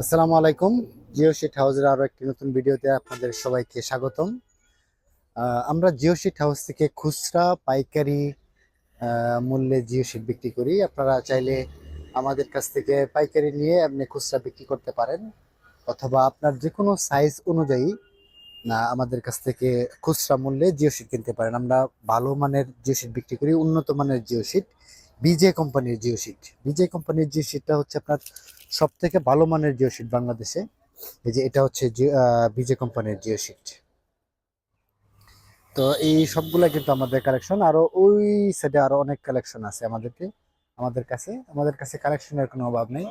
আসসালামু আলাইকুম। জিও শিট হাউসের আরও একটি নতুন ভিডিওতে আপনাদের সবাইকে স্বাগতম। আমরা জিও শিট হাউস থেকে খুচরা পাইকারি মূল্যে জিও শিট বিক্রি করি। আপনারা চাইলে আমাদের কাছ থেকে পাইকারি নিয়ে আপনি খুচরা বিক্রি করতে পারেন অথবা আপনার যে কোনো সাইজ অনুযায়ী, না, আমাদের কাছ থেকে খুচরা মূল্যে জিও শিট কিনতে পারেন। আমরা ভালো মানের জিও শিট বিক্রি করি, উন্নত মানের জিও শিট বিজে কোম্পানির জিও শিট বিজে কোম্পানির জিও শিটটা হচ্ছে আপনার সব থেকে ভালো মানের জিও শিট বাংলাদেশে, এই যে এটা হচ্ছে বিজে কোম্পানির জিও শিট তো এই সবগুলা কিন্তু আমাদের কালেকশন, আরও ওই সাইডে আরও অনেক কালেকশন আছে আমাদেরকে, আমাদের কাছে। আমাদের কাছে কালেকশনের কোনো অভাব নেই।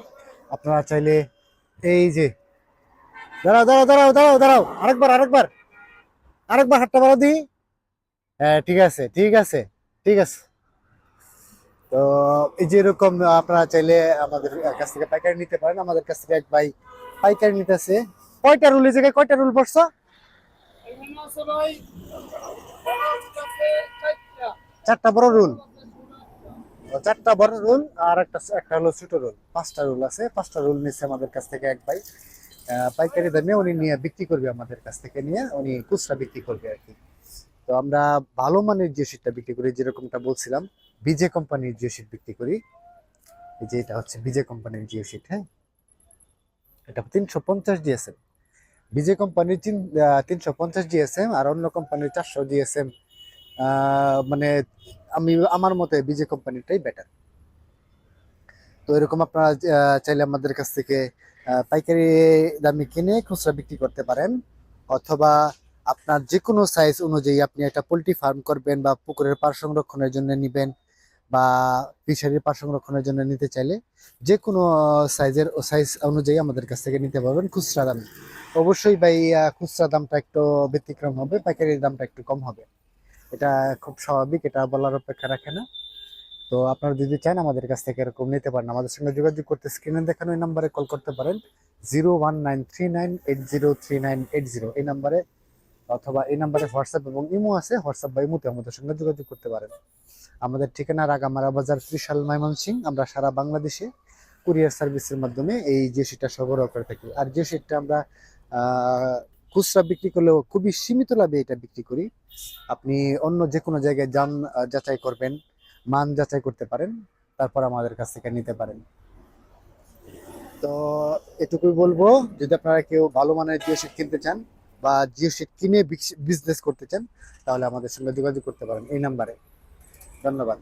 আপনারা চাইলে এই যে, দাঁড়াও দাঁড়াও দাঁড়াও দাঁড়াও দাঁড়াও, আরেকবার আরেকবার আরেকবার হাতটা বাড়াও দিই হ্যাঁ ঠিক আছে ঠিক আছে ঠিক আছে। তো এই যে এরকম আপনারা চাইলে আমাদের কাছ থেকে পাইকারি নিতে পারেন। আমাদের কাছ থেকে এক ভাই পাইকারি নিতেছে। কয়টা রুল এই জায়গায়? কয়টা রুল পড়ছো চারটা বড় রুল। চারটা বড় রুল আর একটা একটা হলো ছোট রুল। পাঁচটা রুল আছে। পাঁচটা রুল নিচ্ছে আমাদের কাছ থেকে এক ভাই। পাইকারি দামে উনি নিয়ে বিক্রি করবে আমাদের কাছ থেকে নিয়ে। উনি খুচরা বিক্রি করবে আর কি। তো আমরা ভালো মানের যে শীটটা বিক্রি করি, যেরকমটা বলছিলাম বিজে কোম্পানির জিও শিট বিক্রি করি, এই যে এটা হচ্ছে বিজে কোম্পানির জিও শিট হ্যাঁ? এটা তিনশো পঞ্চাশ জিএসএম বিজে কোম্পানির তিন তিনশো পঞ্চাশ জিএসএম আর অন্য কোম্পানির চারশো জিএসএম মানে আমি, আমার মতে বিজে কোম্পানিটাই বেটার তো এরকম আপনারা চাইলে আমাদের কাছ থেকে পাইকারি দামে কিনে খুচরা বিক্রি করতে পারেন, অথবা আপনার যে কোনো সাইজ অনুযায়ী আপনি একটা পোলট্রি ফার্ম করবেন বা পুকুরের পার সংরক্ষণের জন্য নেবেন বা ফিশারির পার সংরক্ষণের জন্য নিতে চাইলে যে কোনো সাইজের সাইজ অনুযায়ী আমাদের কাছ থেকে নিতে পারবেন খুচরা দামে। অবশ্যই ভাই খুচরা দামটা একটু ব্যতিক্রম হবে পাইকারির দামটা একটু কম হবে। এটা খুব স্বাভাবিক, এটা বলার অপেক্ষা রাখে না। তো আপনারা যদি চান আমাদের কাছ থেকে এরকম নিতে পারেন, আমাদের সঙ্গে যোগাযোগ করতে স্ক্রিনে দেখানো এই নাম্বারে কল করতে পারেন zero one nine three nine eight zero three nine eight zero এই নাম্বারে অথবা এই নাম্বারে হোয়াটসঅ্যাপ এবং ইমো আছে, হোয়াটসঅ্যাপ বা ইমোতে আমাদের সঙ্গে যোগাযোগ করতে পারেন। আমাদের ঠিকানা রাগামারা বাজার ত্রিশাল ময়মনসিং। আমরা সারা বাংলাদেশে কুরিয়ার সার্ভিসের মাধ্যমে এই যে সেটা সরবরাহ করে থাকি। আর যে সেটটা আমরা খুচরা বিক্রি করলেও খুবই সীমিত লাভে এটা বিক্রি করি। আপনি অন্য যে কোনো জায়গায় যান যাচাই করবেন, মান যাচাই করতে পারেন, তারপর আমাদের কাছ থেকে নিতে পারেন। তো এটুকুই বলব, যদি আপনারা কেউ ভালো মানের জিও কিনতে চান বা জিও শিট কিনে বিজনেস করতে চান, তাহলে আমাদের সঙ্গে যোগাযোগ করতে পারেন এই নাম্বারে। ধন্যবাদ।